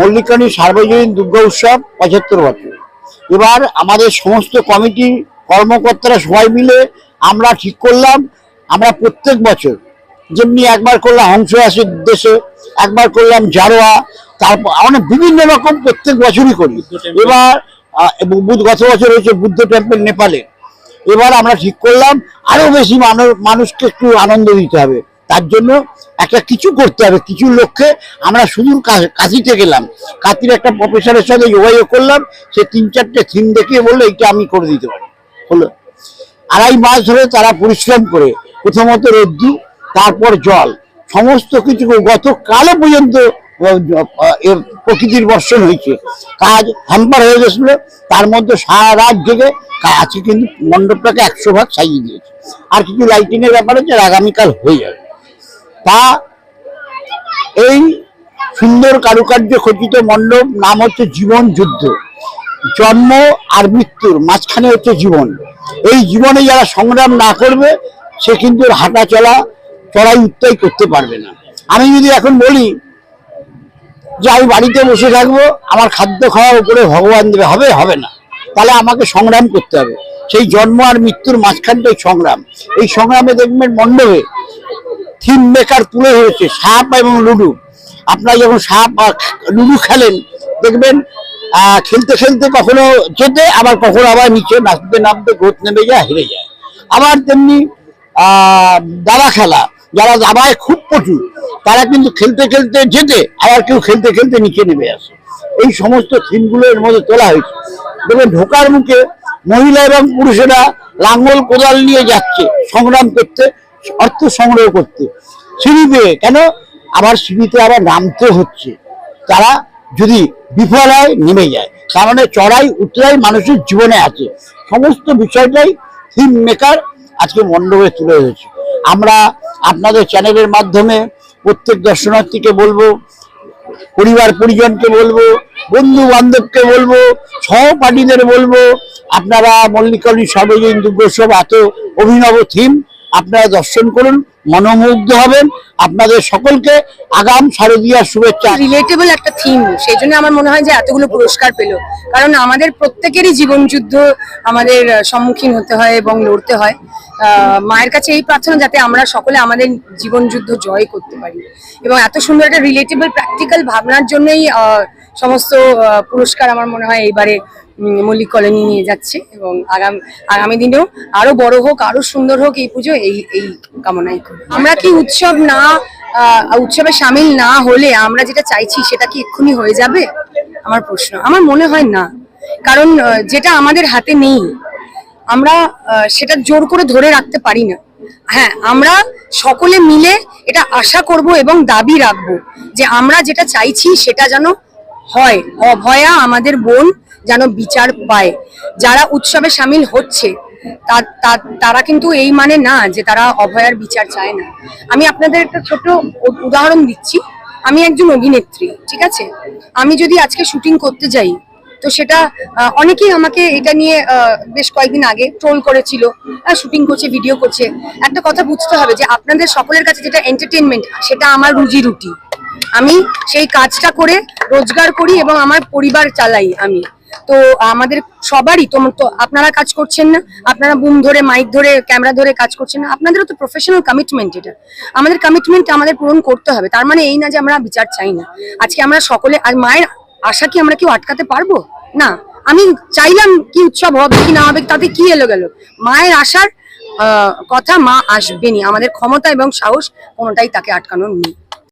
মল্লিকানী সার্বজনীন দুর্গা উৎসব পঁচাত্তর বছর। এবার আমাদের সমস্ত কমিটি, কর্মকর্তারা সবাই মিলে আমরা ঠিক করলাম, আমরা প্রত্যেক বছর যেমনি একবার করলাম হংস হংসরাসের দেশে একবার করলাম জারোয়া তারপর মানে বিভিন্ন রকম প্রত্যেক বছরই করি। এবার বুধ- গত বছর হয়েছে বুদ্ধ টেম্পল নেপালে। এবার আমরা ঠিক করলাম, আরও বেশি মানুষকে একটু আনন্দ দিতে হবে। তার জন্য একটা কিছু করতে হবে, কিছু লক্ষ্যে আমরা সুদূর কাশিতে গেলাম। কাতির একটা প্রফেসরের সাথে যোগাযোগ করলাম, সে তিন চারটে থিম দেখিয়ে বলল, এইটা আমি করে দিতে পারি। হলো। আড়াই মাস ধরে তারা পরিশ্রম করে, প্রথমত রোদ্দু, তারপর জল। সমস্ত কিছু গত কালো পর্যন্ত প্রকৃতির বর্ষণ হয়েছে। কাজ হ্যাম্পার হয়ে গেছিল, তার মধ্যে সারা রাত জেগে আজকে কিন্তু মণ্ডপটাকে একশো ভাগ সাজিয়ে দিয়েছে। আর কিছু লাইটিংয়ের ব্যাপার আছে আগামীকাল হয়ে যাবে। তা এই সুন্দর কারুকার্য খচিত মণ্ডপ নাম হচ্ছে জীবন যুদ্ধ। জন্ম আর মৃত্যুর মাঝখানে হচ্ছে জীবন। এই জীবনে যারা সংগ্রাম না করবে, সে কিন্তু হাঁটা চলা, চড়াই উত্তাই করতে পারবে না। আমি যদি এখন বলি যে আমি বাড়িতে বসে থাকব, আমার খাদ্য খাওয়ার উপরে ভগবান দেবে, হবে হবে না। তাহলে আমাকে সংগ্রাম করতে হবে। সেই জন্ম আর মৃত্যুর মাঝখানটাই সংগ্রাম। এই সংগ্রামে দেখবেন মণ্ডপে থিম মেকার তুলে ধরেছে, সাপ এবং লুডু। আপনারা যখন সাপ লুডু খেলেন, দেখবেন খেলতে খেলতে কখনো যেতে আবার কখনো আবার নিচে নাচতে নামতে গোত নেমে যায়, হেরে যায়। আবার তেমনি দাবা খেলা, যারা দাবায় খুব প্রচুর, তারা কিন্তু খেলতে খেলতে যেতে আবার কেউ খেলতে খেলতে নিচে নেমে আসে। এই সমস্ত থিমগুলো এর মধ্যে তোলা হয়েছে। দেখবেন, ঢোকার মুখে মহিলা এবং পুরুষেরা লাঙ্গল কোদাল নিয়ে যাচ্ছে, সংগ্রাম করতে অর্থ সংগ্রহ করতে। সিঁড়ি পেয়ে কেন? আবার সিঁড়িতে আবার নামতে হচ্ছে। তারা যদি বিফল হয় নেমে যায়, তার মানে চড়াই উতরাই মানুষের জীবনে আছে। সমস্ত বিষয়টাই থিম মেকার আজকে মণ্ডপে তুলে ধরেছে। আমরা আপনাদের চ্যানেলের মাধ্যমে প্রত্যেক দর্শনার্থীকে বলব, পরিবার পরিজনকে বলব বন্ধু বান্ধবকে বলব, সহপাঠীদের বলব, আপনারা মল্লিকরণী সর্বজনীন দুর্গোৎসব এত অভিনব থিম আপনারা দর্শন করুন, মনোমুগ্ধ হবেন। আপনাদের সকলকে আগাম শারদীয়ার শুভেচ্ছা। রিলেটেবল একটা থিম সেই জন্য আমার মনে হয় যে এতগুলো পুরস্কার পেল। কারণ আমাদের প্রত্যেকেরই জীবন যুদ্ধ আমাদের সম্মুখীন হতে হয় এবং লড়তে হয়। মায়ের কাছে এই প্রার্থনা যাতে আমরা সকলে আমাদের জীবন যুদ্ধ জয় করতে পারি। এবং এত সুন্দর একটা রিলেটেবল প্র্যাকটিক্যাল ভাবনার জন্যই সমস্ত পুরস্কার আমার মনে হয় এইবারে মল্লিক কলোনি নিয়ে যাচ্ছে এবং আগাম, আগামী দিনেও আরও বড় হোক, আরও সুন্দর হোক এই পুজো, এই এই কামনাই আমরা কি উৎসব না উৎসবে সামিল না হলে আমরা যেটা চাইছি সেটা কি এক্ষুনি হয়ে যাবে? আমার প্রশ্ন। আমার মনে হয় না। কারণ যেটা আমাদের হাতে নেই, আমরা সেটা জোর করে ধরে রাখতে পারি না। হ্যাঁ আমরা সকলে মিলে এটা আশা করব এবং দাবি রাখব যে আমরা যেটা চাইছি সেটা যেন হয়। অভয়া আমাদের বোন যেন বিচার পায়। যারা উৎসবে সামিল হচ্ছে তারা কিন্তু এই মানে না যে তারা অভয়ার বিচার চায় না। আমি আপনাদের একটা ছোট উদাহরণ দিচ্ছি। আমি একজন অভিনেত্রী, ঠিক আছে? আমি যদি আজকে শুটিং করতে যাই, তো সেটা অনেকেই আমাকে এটা নিয়ে বেশ কয়েকদিন আগে ট্রোল করেছিল শুটিং করছে, ভিডিও করছে। একটা কথা বুঝতে হবে যে আপনাদের সকলের কাছে যেটা এন্টারটেনমেন্ট সেটা আমার রুজি রুটি। আমি সেই কাজটা করে, রোজগার করি এবং আমার পরিবার চালাই আমি। তো আমাদের সবারই তো আপনারা কাজ করছেন না, আপনারা বুম ধরে মাইক ধরে ক্যামেরা ধরে কাজ করছেন না, আপনাদেরও তো প্রফেশনাল কমিটমেন্ট এটা। আমাদের কমিটমেন্ট আমাদের পূরণ করতে হবে, তার মানে এই না যে আমরা বিচার চাই না। আজকে আমরা সকলে, আর মায়ের আশা কি আমরা কেউ আটকাতে পারব? না, আমি চাইলাম কি উৎসব হবে, কি না হবে, তাতে কি এলো গেল মায়ের আশার কথা মা আসবেনি, আমাদের ক্ষমতা এবং সাহস কোনোটাই তাকে আটকানোর নেই।